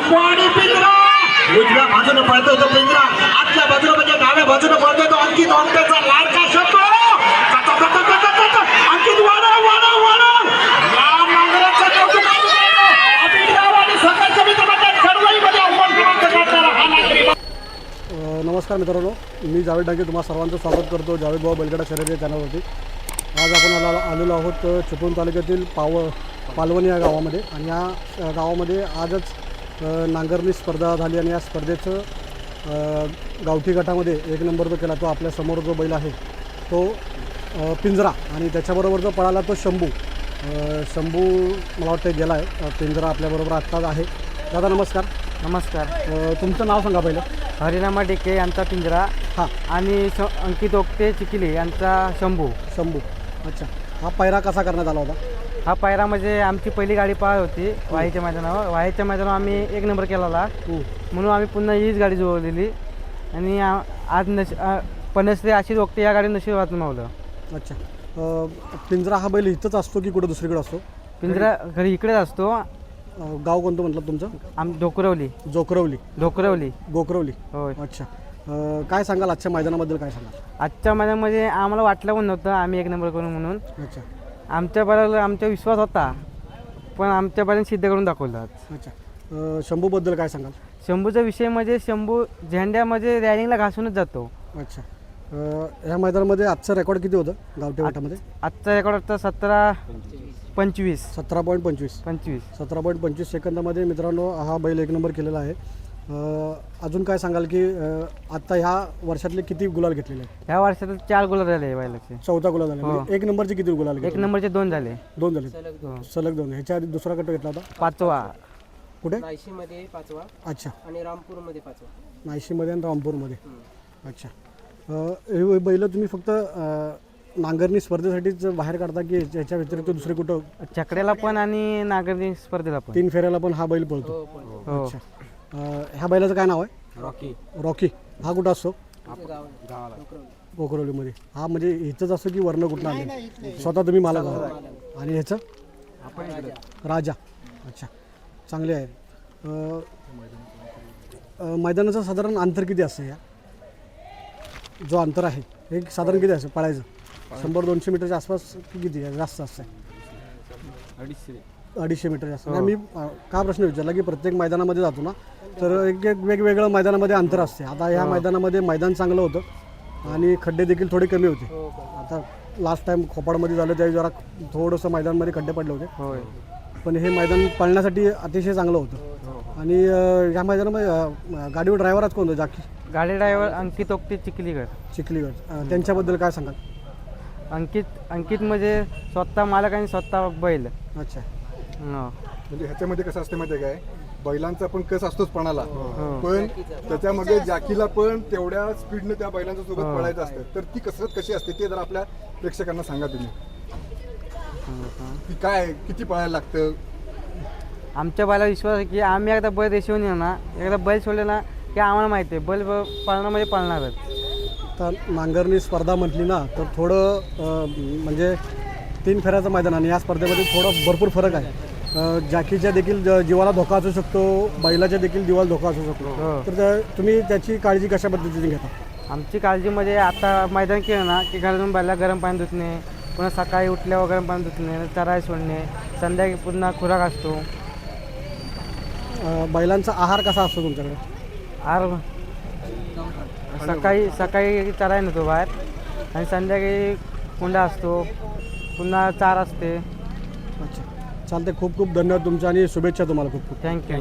आणि पिंजरा. उजव्या बाजूने पळतोय तो पिंजरा. आतल्या बाजूने म्हणजे डाव्या बाजूने पळतोय तो अंकित लाडका. अंकित या नांगराचं. अभिनव आणि अव्वल क्रमांक हा नागरिक. अ, नमस्कार मित्रांनो. मी जावेद डांगे तुम्हा सर्वांचं स्वागत करतो जावेद भाऊ बैलगडा शर्यत या चॅनलवरती आज आपण आला आलेलो आहोत चिपळूण तालुक्यातील पाव पालवण या गावामध्ये. आणि या गावामध्ये आजच नांगरणी स्पर्धा झाली आणि या स्पर्धेचं गावठी गटामध्ये एक नंबर जो केला तो आपल्यासमोर जो बैल आहे तो पिंजरा आणि त्याच्याबरोबर जो पळाला तो शंभू. शंभू मला वाटतं गेला आहे पिंजरा आपल्याबरोबर आत्ताच आहे. दादा नमस्कार. नमस्कार. तुमचं नाव सांगा पहिलं. हरिनामा डेके यांचा पिंजरा हां. आणि श अंकित ओक्ते चिखली यांचा शंभू. शंभू. अच्छा. हा पैरा कसा करण्यात आला होता? हा पायरा म्हणजे आमची पहिली गाडी पाळ होती वाईच्या मैदानावर. वाईच्या मैदानावर आम्ही एक नंबर केलेला. हं. म्हणून आम्ही पुन्हा हीच गाडी जुळवलेली. आणि आ- आज नश पणसले अशीच ओक्ते या गाडी नशिबात मावलं. अच्छा. अ, पिंजरा हा बैल इथंच असतो की कुठं दुसरीकडे असतो? पिंजरा घरी इकडेच असतो. अ, गाव कोणतं म्हटलं तुमचं? आम ढोकरवली जोकरवली. ढोकरवली गोकरवली. होय. अच्छा. अ, काय सांगाल आजच्या मैदानाबद्दल काय सांगाल? आजच्या मैदानामध्ये आम्हाला वाटलं पण नव्हतं आम्ही एक नंबर करू म्हणून. अच्छा. आमच्या बरोबर आमचा विश्वास होता पण आमच्यापर्यंत सिद्ध करून दाखवलं. आज अच्छा. अ, शंभूबद्दल काय सांगाल? शंभूचा विषय म्हणजे शंभू झेंड्यामध्ये रॅलिंगला घासूनच जातो. अच्छा. अ, ह्या मैदानामध्ये आजचं रेकॉर्ड किती होतं गावठी गटामध्ये आजचा रेकॉर्ड होता सतरा पंचवीस. सतरा पॉईंट पंचवीस. पंचवीस. सतरा पॉईंट पंचवीस सेकंदामध्ये मित्रांनो हा बैल एक नंबर केलेला आहे. अजून काय सांगाल की अ, आत्ता ह्या वर्षातले किती गुलाल घेतलेले आहेत? ह्या वर्षात चार गोल झाले बैलाचे चौथा गुलाल झाला. म्हणजे एक नंबरचे किती गुलाल एक घेतले नंबरचे दोन झाले. दोन झाले. हो. सलग दोन. ह्याच्या आधी दुसरा गट घेतला होता? पाचवा. कुठे? नाशिकमध्ये पाचवा. अच्छा. आणि रामपूरमध्ये पाचवा. नाशिकमध्ये आणि रामपूरमध्ये. अच्छा. अ, हे बैल तुम्ही फक्त अ, नांगरणी स्पर्धेसाठीच बाहेर काढता की याच्या व्यतिरिक्त दुसरे कुठं? चकड्याला पण आणि नागरिक स्पर्धेला पण. तीन फेऱ्याला पण हा बैल पळतो. हो. अच्छा. अ, ह्या बैलाचं काय नाव आहे? रॉकी. रॉकी. हा कुठं असतो? कोकरवलीमध्ये हा म्हणजे इथंच असतो की वर्ण कुठं आले? स्वतः तुम्ही आहात. आणि ह्याचं? राजा. अच्छा. चांगले आहे. अ, अ, मैदानाचं साधारण अंतर किती असतं या? जो अंतर आहे. हे साधारण किती असतं? पळायचं. शंभर दोनशे मीटरच्या आसपास की किती आहे? जास्त असतं. अडीचशे. मीटर जास्त. नाही, मी अ, का प्रश्न विचारला की प्रत्येक मैदानामध्ये जातो ना तर एक एक वेगवेगळं मैदानामध्ये अंतर असते. आता ह्या मैदानामध्ये मैदान चांगलं होतं आणि खड्डे देखील थोडे कमी होते. आता लास्ट टाइम खोपाडमध्ये झालं त्यावेळी जरा थोडंसं मैदानामध्ये खड्डे पडले होते. होय. पण हे मैदान पळण्यासाठी अतिशय चांगलं होतं. आणि अ, ह्या मैदानामध्ये अ, गाडीवर ड्रायव्हर आज कोण होतं? जाकी? गाडी ड्रायव्हर अंकित ओक्ते चिखलीकर. चिखलीगड अ, त्यांच्याबद्दल काय सांगाल? अंकित अंकित म्हणजे स्वतः मालक आणि स्वतः बैल. अच्छा. हो. म्हणजे ह्याच्यामध्ये कसं असतं माहिती काय? बैलांचा पण कस असतोच पणाला. पण त्याच्यामध्ये जॅकीला पण तेवढ्या स्पीडने त्या बैलांच्या सोबत पळायचं असतं. तर ती कसरत कशी असते ते जर आपल्या प्रेक्षकांना सांगा तुम्ही. की काय किती पळायला लागतं? आमच्या बैला विश्वास आहे की आम्ही एकदा बैल रेषेवून येऊ ना एकदा बैल सोडले ना की आम्हाला माहिती आहे बैल म्हणजे पळणारच. तर नांगरणी स्पर्धा म्हटली ना तर थोडं म्हणजे तीन फेऱ्याचं मैदान आणि या स्पर्धेमध्ये थोडं भरपूर फरक आहे. जॅकीच्या देखील जीवाला धोका असू शकतो बैलाच्या देखील जीवाला धोका असू शकतो. तर तुम्ही त्याची काळजी कशा पद्धतीने घेता? आमची काळजी म्हणजे आता मैदान केलं ना की घरातून बैला गरम पाणी धुतणे पुन्हा सकाळी उठल्यावर गरम पाणी धुतणे चराई सोडणे संध्याकाळी पुन्हा खुराक असतो. बैलांचा आहार कसा असतो तुमच्याकडे? आर सकाळी सकाळी चराय नेतो बाहेर आणि संध्याकाळी कुंडा असतो. पुन्हा चार असते. अच्छा. चालते खूप खूप धन्यवाद तुमचे आणि शुभेच्छा तुम्हाला. खूप खूप. थँक्यू